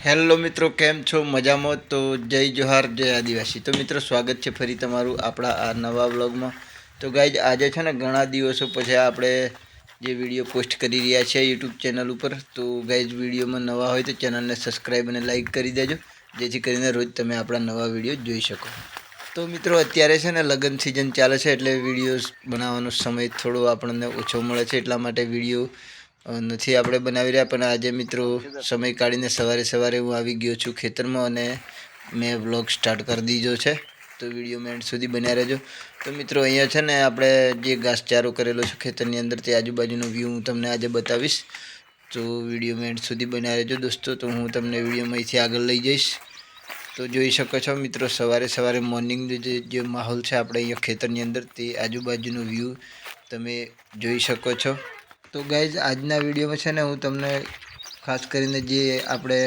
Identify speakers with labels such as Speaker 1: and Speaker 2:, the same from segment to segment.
Speaker 1: Hello મિત્રો, કેમ છો? મજામાં? તો જય જોહાર, જય આદિવાસી. તો મિત્રો, સ્વાગત છે ફરી તમારું આપણા આ નવા વ્લોગમાં. તો ગાઈજ આજે છે ને ઘણા દિવસો પછી આપણે જે વીડિયો પોસ્ટ કરી રહ્યા છીએ યુટ્યુબ ચેનલ ઉપર, તો ગાઈજ વિડીયોમાં નવા હોય તો ચેનલને સબસ્ક્રાઈબ અને લાઈક કરી દેજો. જેથી કરીને રોજ તમે આપણા નવા વીડિયો જોઈ શકો. તો મિત્રો, અત્યારે છે ને લગ્ન સિઝન ચાલે છે એટલે વિડીયોઝ બનાવવાનો સમય થોડો આપણને ઓછો મળે છે. એટલા માટે વીડિયો નથી આપણે બનાવી રહ્યા, પણ આજે મિત્રો સમય કાઢીને સવારે સવારે હું આવી ગયો છું ખેતરમાં અને મેં વ્લોગ સ્ટાર્ટ કરી દીધો છે. તો વીડિયો મેન્ટ સુધી બન્યા રહેજો. તો મિત્રો અહીંયા છે ને આપણે જે ઘાસચારો કરેલો છે ખેતરની અંદર, તે આજુબાજુનો વ્યૂ હું તમને આજે બતાવીશ. તો વીડિયો મેન્ટ સુધી બન્યા રહેજો દોસ્તો. તો હું તમને વિડીયોમાં અહીંથી આગળ લઈ જઈશ. તો જોઈ શકો છો મિત્રો, સવારે સવારે મોર્નિંગનો જે જે માહોલ છે આપણે અહીંયા ખેતરની અંદર, તે આજુબાજુનો વ્યૂ તમે જોઈ શકો છો. તો ગાઈઝ આજના વિડીયોમાં છે ને હું તમને ખાસ કરીને જે આપણે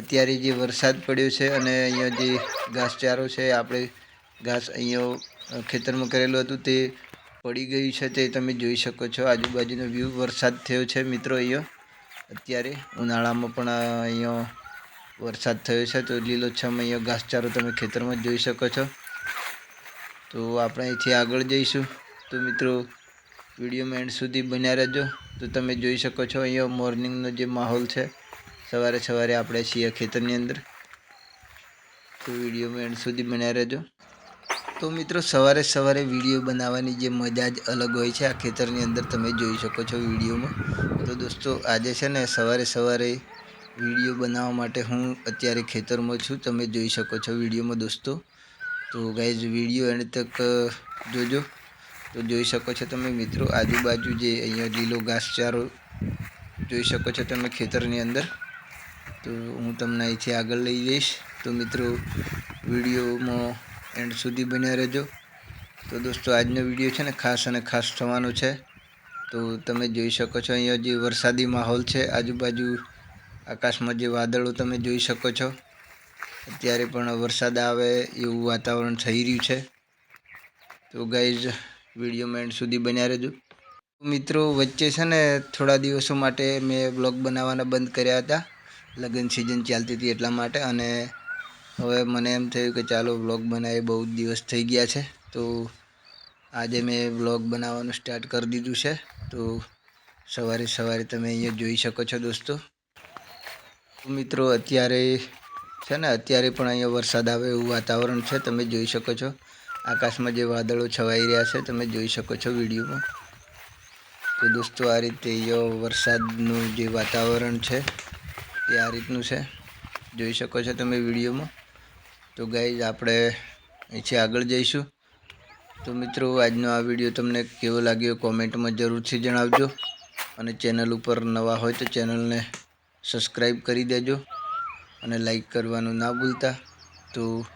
Speaker 1: અત્યારે જે વરસાદ પડ્યો છે અને અહીંયા જે ઘાસચારો છે, આપણે ઘાસ અહીંયા ખેતરમાં કરેલું હતું તે પડી ગયું છે તે તમે જોઈ શકો છો. આજુબાજુનો વ્યૂ વરસાદ થયો છે મિત્રો અહીંયા. અત્યારે ઉનાળામાં પણ અહીંયા વરસાદ થયો છે તો લીલોછમ અહીંયા ઘાસચારો તમે ખેતરમાં જોઈ શકો છો. તો આપણે અહીંથી આગળ જઈશું. તો મિત્રો વિડીયોમાં એન્ડ સુધી બન્યા રહેજો. તો તમે જોઈ શકો છો અહીંયા મોર્નિંગનો જે માહોલ છે. સવારે સવારે આપણે છીએ ખેતરની અંદર. તો વિડીયોમાં એન્ડ સુધી બન્યા રહેજો. તો મિત્રો, સવારે સવારે વીડિયો બનાવવાની જે મજા જ અલગ હોય છે આ ખેતરની અંદર તમે જોઈ શકો છો વિડીયોમાં. તો દોસ્તો, આજે છે ને સવારે સવારે વીડિયો બનાવવા માટે હું અત્યારે ખેતરમાં છું. તમે જોઈ શકો છો વિડીયોમાં દોસ્તો. તો ગાઈઝ, વીડિયો એન્ડ તક જોજો. તો જોઈ શકો છો તમે મિત્રો આજુબાજુ જે અહીંયા લીલો ઘાસચારો જોઈ શકો છો તમે ખેતરની અંદર. તો હું તમને અહીંથી આગળ લઈ જઈશ. તો મિત્રો વિડીયોમાં એન્ડ સુધી બન્યા રહેજો. તો દોસ્તો આજનો વીડિયો છે ને ખાસ અને ખાસ થવાનો છે. તો તમે જોઈ શકો છો અહીંયા જે વરસાદી માહોલ છે, આજુબાજુ આકાશમાં જે વાદળો તમે જોઈ શકો છો. અત્યારે પણ વરસાદ આવે એવું વાતાવરણ થઈ રહ્યું છે. તો ગાઈઝ વિડીયોમાં એન્ડ સુધી બન્યા રહેજો. મિત્રો, વચ્ચે છે ને થોડા દિવસો માટે મેં બ્લોગ બનાવવાના બંધ કર્યા હતા. લગ્ન સિઝન ચાલતી હતી એટલા માટે અને હવે મને એમ થયું કે ચાલો બ્લોગ બનાવે બહુ જ દિવસ થઈ ગયા છે. તો આજે મેં બ્લોગ બનાવવાનું સ્ટાર્ટ કરી દીધું છે. તો સવારે સવારે તમે અહીંયા જોઈ શકો છો દોસ્તો. મિત્રો, અત્યારે છે ને, અત્યારે પણ અહીંયા વરસાદ આવે એવું વાતાવરણ છે, તમે જોઈ શકો છો. આકાશમાં જે વાદળો છવાઈ રહ્યા છે, તમે જોઈ શકો છો વિડીયોમાં. તો દોસ્તો, આ રીતે વરસાદનું જે વાતાવરણ છે તે આ રીતનું છે. જોઈ શકો છો તમે વિડીયોમાં. તો ગાઈઝ, આપણે અહીંથી આગળ જઈશું. તો મિત્રો, આજનો આ વીડિયો તમને કેવો લાગ્યો કોમેન્ટમાં જરૂરથી જણાવજો. અને ચેનલ ઉપર નવા હોય તો ચેનલને સબસ્ક્રાઈબ કરી દેજો. અને લાઈક કરવાનું ના ભૂલતા. તો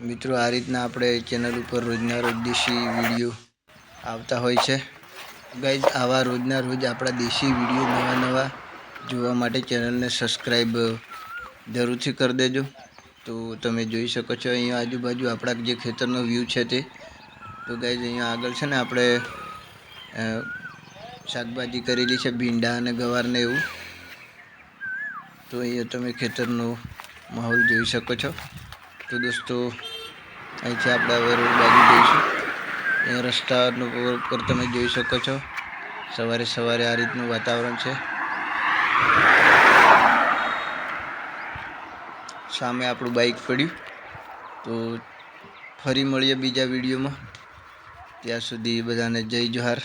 Speaker 1: મિત્રો, આ રીતના આપણે ચેનલ ઉપર રોજના રોજ દેશી વીડિયો આવતા હોય છે. ગાઈઝ આવા રોજના રોજ આપણા દેશી વીડિયો નવા નવા જોવા માટે ચેનલને સબસ્ક્રાઈબ જરૂરથી કરી દેજો. તો તમે જોઈ શકો છો, અહીંયા આજુબાજુ આપણા જે ખેતરનો વ્યૂ છે તે. તો ગાઈઝ અહીંયા આગળ છે ને આપણે શાકભાજી કરેલી છે, ભીંડા અને ગવારને એવું. તો અહીંયા તમે ખેતરનો માહોલ જોઈ શકો છો. તો દોસ્તો, અહીંથી આપણે હવે રોડ બાજુ જઈશું. અહીંયા રસ્તાનો પર તમે જોઈ શકો છો. સવારે સવારે આ રીતનું વાતાવરણ છે. સામે આપણું બાઇક પડ્યું. તો ફરી મળીએ બીજા વિડીયોમાં. ત્યાં સુધી બધાને જય જોહાર.